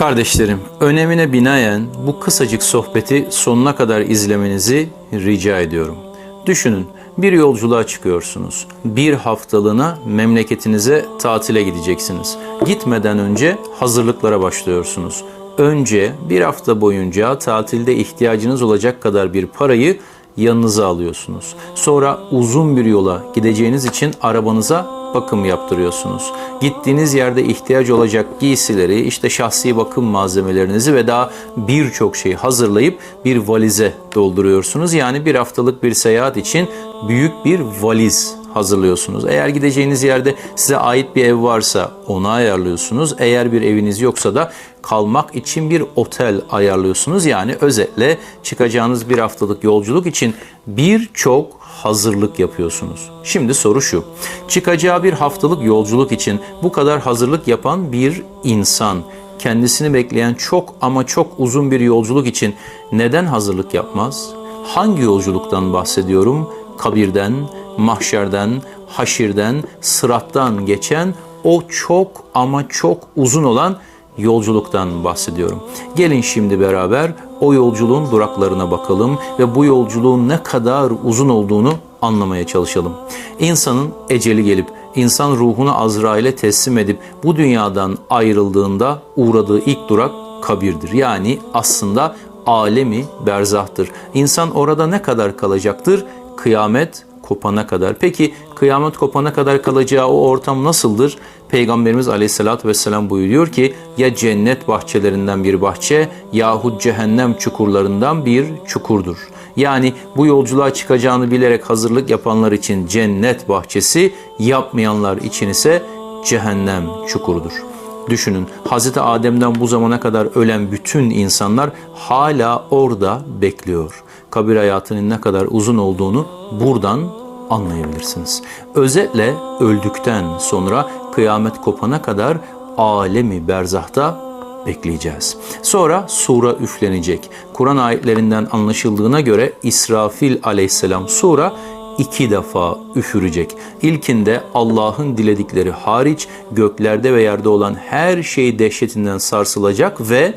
Kardeşlerim, önemine binaen bu kısacık sohbeti sonuna kadar izlemenizi rica ediyorum. Düşünün, bir yolculuğa çıkıyorsunuz. Bir haftalığına memleketinize tatile gideceksiniz. Gitmeden önce hazırlıklara başlıyorsunuz. Önce bir hafta boyunca tatilde ihtiyacınız olacak kadar bir parayı yanınıza alıyorsunuz. Sonra uzun bir yola gideceğiniz için arabanıza bakım yaptırıyorsunuz. Gittiğiniz yerde ihtiyaç olacak giysileri, işte şahsi bakım malzemelerinizi ve daha birçok şeyi hazırlayıp bir valize dolduruyorsunuz. Yani bir haftalık bir seyahat için büyük bir valiz hazırlıyorsunuz. Eğer gideceğiniz yerde size ait bir ev varsa onu ayarlıyorsunuz. Eğer bir eviniz yoksa da kalmak için bir otel ayarlıyorsunuz. Yani özetle çıkacağınız bir haftalık yolculuk için birçok hazırlık yapıyorsunuz. Şimdi soru şu. Çıkacağı bir haftalık yolculuk için bu kadar hazırlık yapan bir insan kendisini bekleyen çok ama çok uzun bir yolculuk için neden hazırlık yapmaz? Hangi yolculuktan bahsediyorum? Kabirden, mahşerden, haşirden, sırattan geçen o çok ama çok uzun olan yolculuktan bahsediyorum. Gelin şimdi beraber o yolculuğun duraklarına bakalım ve bu yolculuğun ne kadar uzun olduğunu anlamaya çalışalım. İnsanın eceli gelip insan ruhunu Azrail'e teslim edip bu dünyadan ayrıldığında uğradığı ilk durak kabirdir. Yani aslında alemi berzahtır. İnsan orada ne kadar kalacaktır? Kıyamet kopana kadar. Peki kıyamet kopana kadar kalacağı o ortam nasıldır? Peygamberimiz aleyhissalatü vesselam buyuruyor ki ya cennet bahçelerinden bir bahçe yahut cehennem çukurlarından bir çukurdur. Yani bu yolculuğa çıkacağını bilerek hazırlık yapanlar için cennet bahçesi, yapmayanlar için ise cehennem çukurudur. Düşünün Hz. Adem'den bu zamana kadar ölen bütün insanlar hala orada bekliyor. Kabir hayatının ne kadar uzun olduğunu buradan anlayabilirsiniz. Özetle öldükten sonra kıyamet kopana kadar alemi berzahta bekleyeceğiz. Sonra sura üflenecek. Kur'an ayetlerinden anlaşıldığına göre İsrafil aleyhisselam sura iki defa üfürecek. İlkinde Allah'ın diledikleri hariç göklerde ve yerde olan her şey dehşetinden sarsılacak ve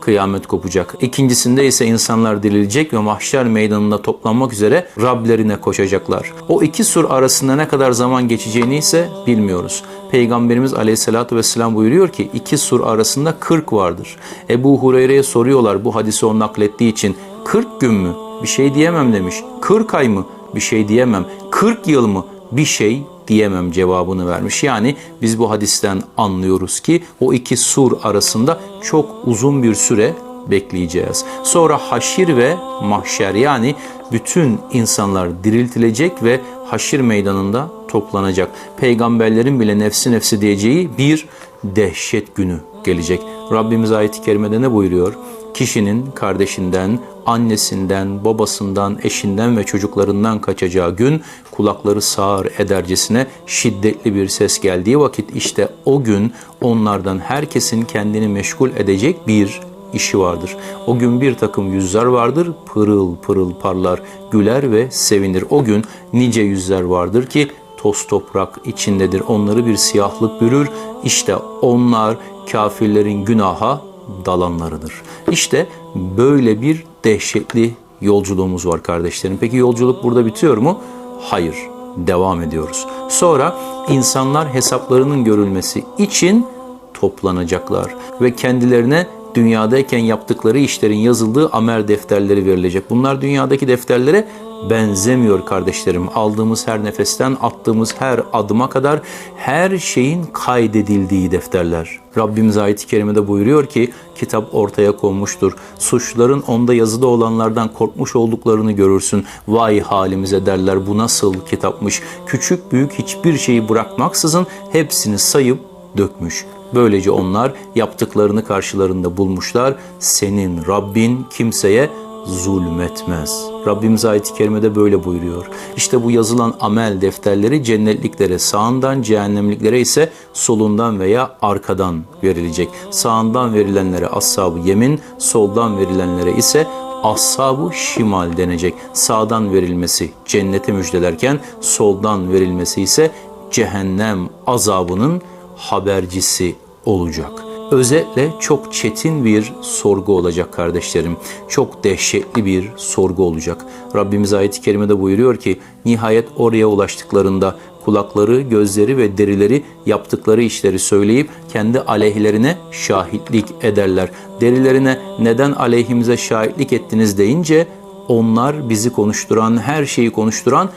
kıyamet kopacak. İkincisinde ise insanlar dirilecek ve mahşer meydanında toplanmak üzere Rablerine koşacaklar. O iki sur arasında ne kadar zaman geçeceğini ise bilmiyoruz. Peygamberimiz aleyhissalatü vesselam buyuruyor ki iki sur arasında 40 vardır. Ebu Hureyre'ye soruyorlar bu hadisi o naklettiği için 40 gün mü? Bir şey diyemem demiş. 40 ay mı? Bir şey diyemem. 40 yıl mı? Bir şey diyemem cevabını vermiş. Yani biz bu hadisten anlıyoruz ki o iki sur arasında çok uzun bir süre bekleyeceğiz. Sonra haşir ve mahşer yani bütün insanlar diriltilecek ve haşir meydanında toplanacak. Peygamberlerin bile nefsi nefsi diyeceği bir dehşet günü gelecek. Rabbimiz ayet-i kerimede ne buyuruyor? Kişinin kardeşinden, annesinden, babasından, eşinden ve çocuklarından kaçacağı gün kulakları sağır edercesine şiddetli bir ses geldiği vakit işte o gün onlardan herkesin kendini meşgul edecek bir işi vardır. O gün bir takım yüzler vardır, pırıl pırıl parlar, güler ve sevinir. O gün nice yüzler vardır ki toz toprak içindedir. Onları bir siyahlık bürür. İşte onlar kafirlerin günaha dalanlarıdır. İşte böyle bir dehşetli yolculuğumuz var kardeşlerim. Peki yolculuk burada bitiyor mu? Hayır, devam ediyoruz. Sonra insanlar hesaplarının görülmesi için toplanacaklar ve kendilerine dünyadayken yaptıkları işlerin yazıldığı amel defterleri verilecek. Bunlar dünyadaki defterlere benzemiyor kardeşlerim. Aldığımız her nefesten attığımız her adıma kadar her şeyin kaydedildiği defterler. Rabbimiz ayet-i kerimede buyuruyor ki kitap ortaya konmuştur. Suçların onda yazıda olanlardan korkmuş olduklarını görürsün. Vay halimize derler bu nasıl kitapmış. Küçük büyük hiçbir şeyi bırakmaksızın hepsini sayıp dökmüş. Böylece onlar yaptıklarını karşılarında bulmuşlar. Senin Rabbin kimseye zulmetmez. Rabbimiz ayet-i kerimede böyle buyuruyor. İşte bu yazılan amel defterleri cennetliklere sağından, cehennemliklere ise solundan veya arkadan verilecek. Sağından verilenlere ashab yemin, soldan verilenlere ise ashab şimal denecek. Sağdan verilmesi cennete müjdelerken soldan verilmesi ise cehennem azabının habercisi olacak. Özetle çok çetin bir sorgu olacak kardeşlerim. Çok dehşetli bir sorgu olacak. Rabbimiz ayet-i kerimede buyuruyor ki nihayet oraya ulaştıklarında kulakları, gözleri ve derileri yaptıkları işleri söyleyip kendi aleyhlerine şahitlik ederler. Derilerine neden aleyhimize şahitlik ettiniz deyince onlar bizi konuşturan, her şeyi konuşturan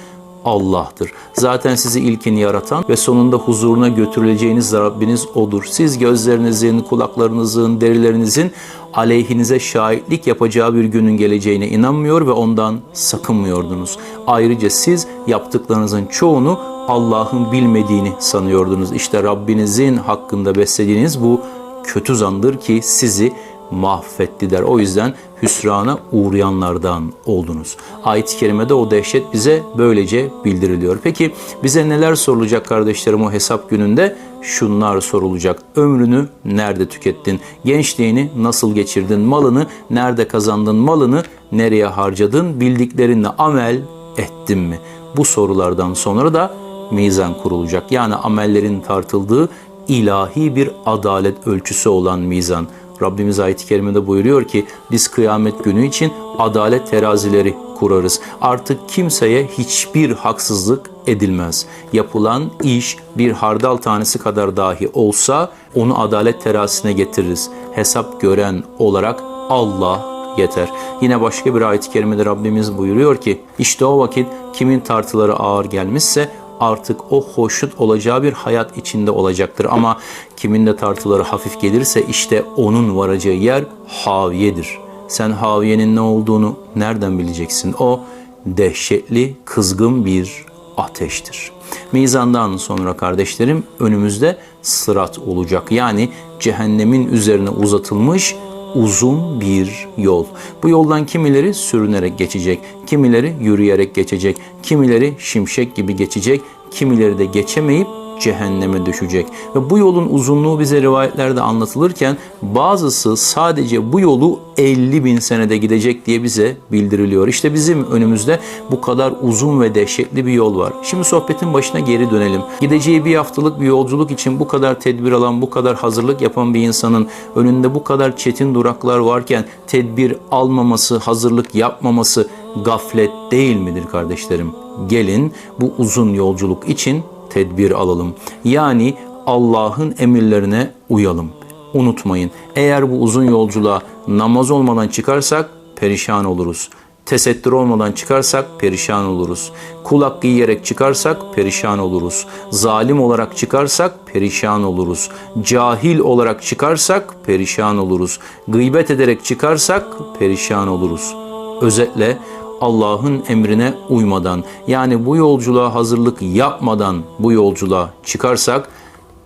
Allah'tır. Zaten sizi ilkini yaratan ve sonunda huzuruna götürüleceğiniz Rabbiniz O'dur. Siz gözlerinizin, kulaklarınızın, derilerinizin aleyhinize şahitlik yapacağı bir günün geleceğine inanmıyor ve ondan sakınmıyordunuz. Ayrıca siz yaptıklarınızın çoğunu Allah'ın bilmediğini sanıyordunuz. İşte Rabbinizin hakkında beslediğiniz bu kötü zandır ki sizi mahvetti der. O yüzden hüsrana uğrayanlardan oldunuz. Ayet-i kerimede o dehşet bize böylece bildiriliyor. Peki bize neler sorulacak kardeşlerim o hesap gününde? Şunlar sorulacak. Ömrünü nerede tükettin? Gençliğini nasıl geçirdin? Malını nerede kazandın? Malını nereye harcadın? Bildiklerinle amel ettin mi? Bu sorulardan sonra da mizan kurulacak. Yani amellerin tartıldığı ilahi bir adalet ölçüsü olan mizan. Rabbimiz ayet-i kerimede buyuruyor ki biz kıyamet günü için adalet terazileri kurarız. Artık kimseye hiçbir haksızlık edilmez. Yapılan iş bir hardal tanesi kadar dahi olsa onu adalet terazisine getiririz. Hesap gören olarak Allah yeter. Yine başka bir ayet-i kerimede Rabbimiz buyuruyor ki işte o vakit kimin tartıları ağır gelmişse artık o hoşnut olacağı bir hayat içinde olacaktır. Ama kimin de tartıları hafif gelirse işte onun varacağı yer haviyedir. Sen haviyenin ne olduğunu nereden bileceksin? O dehşetli, kızgın bir ateştir. Mizandan sonra kardeşlerim önümüzde sırat olacak. Yani cehennemin üzerine uzatılmış uzun bir yol. Bu yoldan kimileri sürünerek geçecek, kimileri yürüyerek geçecek, kimileri şimşek gibi geçecek, kimileri de geçemeyip cehenneme düşecek. Ve bu yolun uzunluğu bize rivayetlerde anlatılırken bazısı sadece bu yolu 50 bin senede gidecek diye bize bildiriliyor. İşte bizim önümüzde bu kadar uzun ve dehşetli bir yol var. Şimdi sohbetin başına geri dönelim. Gideceği bir haftalık bir yolculuk için bu kadar tedbir alan, bu kadar hazırlık yapan bir insanın önünde bu kadar çetin duraklar varken tedbir almaması, hazırlık yapmaması gaflet değil midir kardeşlerim? Gelin bu uzun yolculuk için tedbir alalım. Yani Allah'ın emirlerine uyalım. Unutmayın eğer bu uzun yolculuğa namaz olmadan çıkarsak perişan oluruz. Tesettür olmadan çıkarsak perişan oluruz. Kul hakkı çıkarsak perişan oluruz. Zalim olarak çıkarsak perişan oluruz. Cahil olarak çıkarsak perişan oluruz. Gıybet ederek çıkarsak perişan oluruz. Özetle Allah'ın emrine uymadan yani bu yolculuğa hazırlık yapmadan bu yolculuğa çıkarsak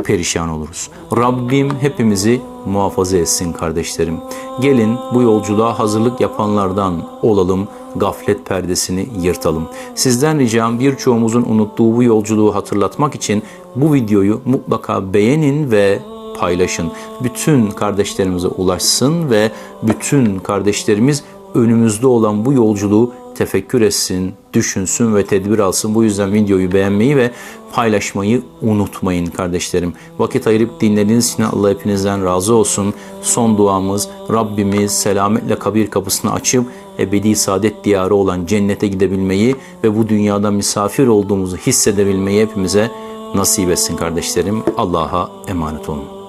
perişan oluruz. Rabbim hepimizi muhafaza etsin kardeşlerim. Gelin bu yolculuğa hazırlık yapanlardan olalım, gaflet perdesini yırtalım. Sizden ricam birçoğumuzun unuttuğu bu yolculuğu hatırlatmak için bu videoyu mutlaka beğenin ve paylaşın. Bütün kardeşlerimize ulaşsın ve bütün kardeşlerimiz önümüzde olan bu yolculuğu tefekkür etsin, düşünsün ve tedbir alsın. Bu yüzden videoyu beğenmeyi ve paylaşmayı unutmayın kardeşlerim. Vakit ayırıp dinlediğiniz için Allah hepinizden razı olsun. Son duamız Rabbimiz selametle kabir kapısını açıp ebedi saadet diyarı olan cennete gidebilmeyi ve bu dünyada misafir olduğumuzu hissedebilmeyi hepimize nasip etsin kardeşlerim. Allah'a emanet olun.